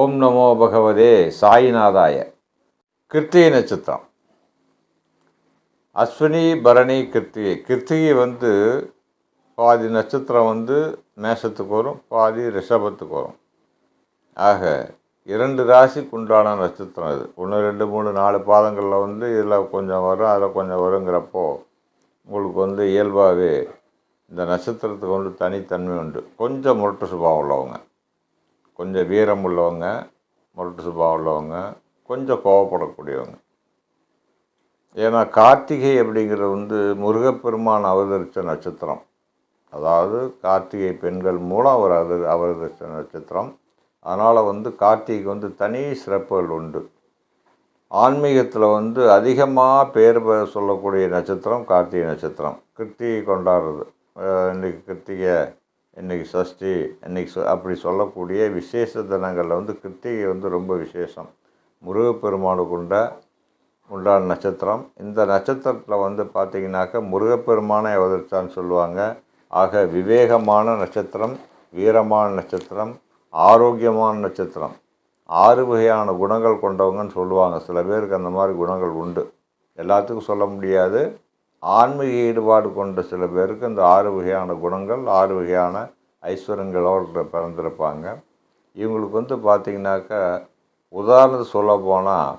ஓம் நமோ பகவதே சாயிநாதாய. கிருத்திகை நட்சத்திரம். அஸ்வினி பரணி கிருத்திகை. கிருத்திகை வந்து பாதி நட்சத்திரம் வந்து மேஷத்துக்கு வரும் பாதி ரிஷபத்துக்கு வரும். ஆக இரண்டு ராசிக்கு உண்டான நட்சத்திரம் இது. ஒன்று ரெண்டு மூணு நாலு பாதங்களில் வந்து இதில் கொஞ்சம் வரும் அதில் கொஞ்சம் வருங்கிறப்போ உங்களுக்கு வந்து இயல்பாகவே இந்த நட்சத்திரத்துக்கு வந்து தனித்தன்மை உண்டு. கொஞ்சம் முரட்டு சுபாவம் உள்ளவங்க. கொஞ்சம் வீரம் உள்ளவங்க முரட்டு சுபாவம் உள்ளவங்க கொஞ்சம் கோவப்படக்கூடியவங்க. ஏன்னா கார்த்திகை அப்படிங்கிறது வந்து முருகப்பெருமான் அவதரித்த நட்சத்திரம். அதாவது கார்த்திகை பெண்கள் மூலம் அவர் அது அவதரித்த நட்சத்திரம். அதனால் வந்து கார்த்திகைக்கு வந்து தனி சிறப்புகள் உண்டு. ஆன்மீகத்தில் வந்து அதிகமாக பேர் சொல்லக்கூடிய நட்சத்திரம் கார்த்திகை நட்சத்திரம். கிருத்திகை கொண்டாடுறது. இன்றைக்கி கிருத்திகை இன்றைக்கி சஷ்டி இன்றைக்கி சொ- அப்படி சொல்லக்கூடிய விசேஷ தினங்களில் வந்து கிருத்திகை வந்து ரொம்ப விசேஷம். முருகப்பெருமானுக்கு உண்ட உண்டான நட்சத்திரம். இந்த நட்சத்திரத்தில் வந்து பார்த்தீங்கன்னாக்க முருகப்பெருமானை அவதரித்தான்னு சொல்லுவாங்க. ஆக விவேகமான நட்சத்திரம் வீரமான நட்சத்திரம் ஆரோக்கியமான நட்சத்திரம். ஆறு வகையான குணங்கள் கொண்டவங்கன்னு சொல்லுவாங்க. சில பேருக்கு அந்த மாதிரி குணங்கள் உண்டு. எல்லாத்துக்கும் சொல்ல முடியாது. ஆன்மீக ஈடுபாடு கொண்ட சில பேருக்கு இந்த ஆறு வகையான குணங்கள் ஆறு வகையான ஐஸ்வர்யங்களோடு பிறந்திருப்பாங்க. இவங்களுக்கு வந்து பார்த்திங்கனாக்கா உதாரணத்து சொல்ல போனால்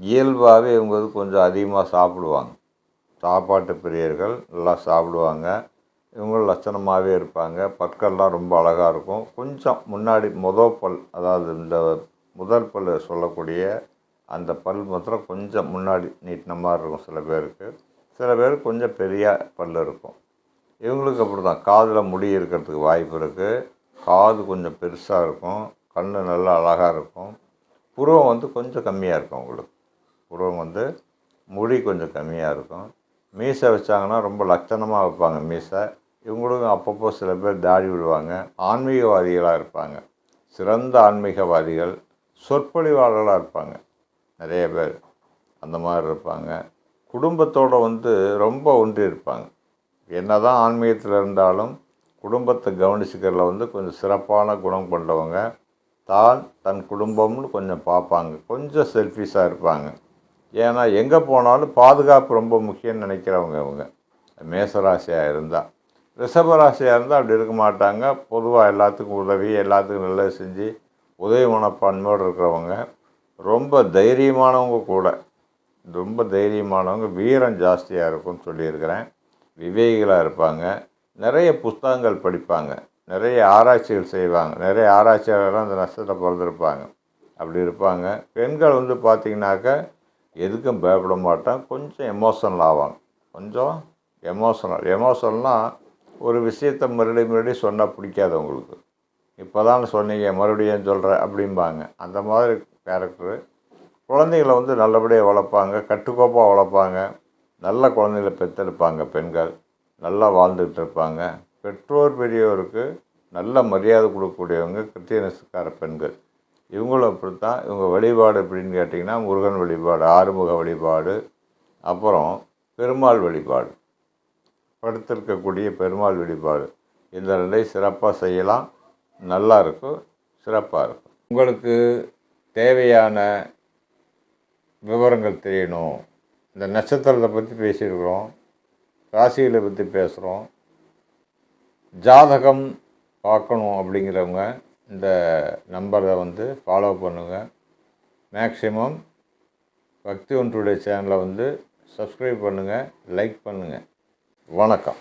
இயல்பாகவே இவங்க வந்து கொஞ்சம் அதிகமாக சாப்பிடுவாங்க. சாப்பாட்டு பிரியர்கள் நல்லா சாப்பிடுவாங்க. இவங்க லட்சணமாகவே இருப்பாங்க. பற்கள்லாம் ரொம்ப அழகாக இருக்கும். கொஞ்சம் முன்னாடி முதல் பல் அதாவது இந்த முதல் பல் சொல்லக்கூடிய அந்த பல் மாத்திரம் கொஞ்சம் முன்னாடி நீட்டின மாதிரி இருக்கும் சில பேருக்கு. சில பேர் கொஞ்சம் பெரிய பல் இருக்கும். இவங்களுக்கு அப்படி தான் காதில் முடி இருக்கிறதுக்கு வாய்ப்பு இருக்குது காது கொஞ்சம் பெருசாக இருக்கும். கண் நல்லா அழகாக இருக்கும். புருவம் வந்து கொஞ்சம் கம்மியாக இருக்கும் அவங்களுக்கு. புருவம் வந்து முடி கொஞ்சம் கம்மியாக இருக்கும். மீசை வச்சாங்கன்னா ரொம்ப லட்சணமாக வைப்பாங்க மீசை. இவங்களுக்கும் அப்பப்போ சில பேர் தாடி விடுவாங்க. ஆன்மீகவாதிகளாக இருப்பாங்க. சிறந்த ஆன்மீகவாதிகள் சொற்பொழிவாளர்களாக இருப்பாங்க. நிறைய பேர் அந்த மாதிரி இருப்பாங்க. குடும்பத்தோடு வந்து ரொம்ப ஒன்றி இருப்பாங்க. என்ன தான் ஆன்மீகத்தில் இருந்தாலும் குடும்பத்தை கவனிச்சுக்கிறதுல வந்து கொஞ்சம் சிறப்பான குணம் கொண்டவங்க தான் தன் குடும்பம்னு கொஞ்சம் பார்ப்பாங்க. கொஞ்சம் செல்ஃபிஷாக இருப்பாங்க. ஏன்னா எங்கே போனாலும் பாதுகாப்பு ரொம்ப முக்கியம்னு நினைக்கிறவங்க இவங்க. மேசராசியாக இருந்தால் ரிஷபராசியாக இருந்தால் அப்படி இருக்க மாட்டாங்க. பொதுவாக எல்லாத்துக்கும் உதவி எல்லாத்துக்கும் நல்லது செஞ்சு உதவி மனப்பான்மையோடு இருக்கிறவங்க. ரொம்ப தைரியமானவங்க கூட. ரொம்ப தைரியமானவங்க வீரம் ஜாஸ்தியாக இருக்கும்னு சொல்லியிருக்கிறேன். விவேகிகளாக இருப்பாங்க. நிறைய புஸ்தகங்கள் படிப்பாங்க. நிறைய ஆராய்ச்சிகள் செய்வாங்க. நிறைய ஆராய்ச்சியாளர்கள் அந்த நஷ்டத்தை பிறந்திருப்பாங்க. அப்படி இருப்பாங்க. பெண்கள் வந்து பார்த்திங்கனாக்கா எதுக்கும் பயப்பட மாட்டான் கொஞ்சம் எமோஷனல் ஆவாங்க. கொஞ்சம் எமோஷனல் எமோஷனல்னால் ஒரு விஷயத்தை மறுபடியும் மறுபடியும் சொன்னால் பிடிக்காது உங்களுக்கு. இப்போ தான் சொன்னீங்க மறுபடியும் சொல்கிறேன் அப்படிம்பாங்க. அந்த மாதிரி கேரக்டரு குழந்தைகளை வந்து நல்லபடியாக வளர்ப்பாங்க கட்டுக்கோப்பாக வளர்ப்பாங்க. நல்ல குழந்தைகளை பெற்றெடுப்பாங்க பெண்கள். நல்லா வாழ்ந்துக்கிட்டு இருப்பாங்க. பெற்றோர் பெரியவருக்கு நல்ல மரியாதை கொடுக்கக்கூடியவங்க கிறிஸ்டியனஸ்கார பெண்கள். இவங்களும் அப்படித்தான். இவங்க வழிபாடு எப்படின்னு கேட்டிங்கன்னா முருகன் வழிபாடு ஆறுமுக வழிபாடு அப்புறம் பெருமாள் வழிபாடு. படுத்திருக்கக்கூடிய பெருமாள் வழிபாடு. இந்த ரெண்டை சிறப்பாக செய்யலாம். நல்லா இருக்கும். சிறப்பாக இருக்கும். உங்களுக்கு தேவையான விவரங்கள் தெரியணும். இந்த நட்சத்திரத்தை பற்றி பேசியிருக்கிறோம். ராசிகளை பற்றி பேசுகிறோம் ஜாதகம் பார்க்கணும் அப்படிங்கிறவங்க இந்த நம்பரை வந்து ஃபாலோ பண்ணுங்கள் மேக்ஸிமம் பக்தி ஒன்றுடைய சேனலை வந்து சப்ஸ்கிரைப் பண்ணுங்கள் லைக் பண்ணுங்கள் வணக்கம்.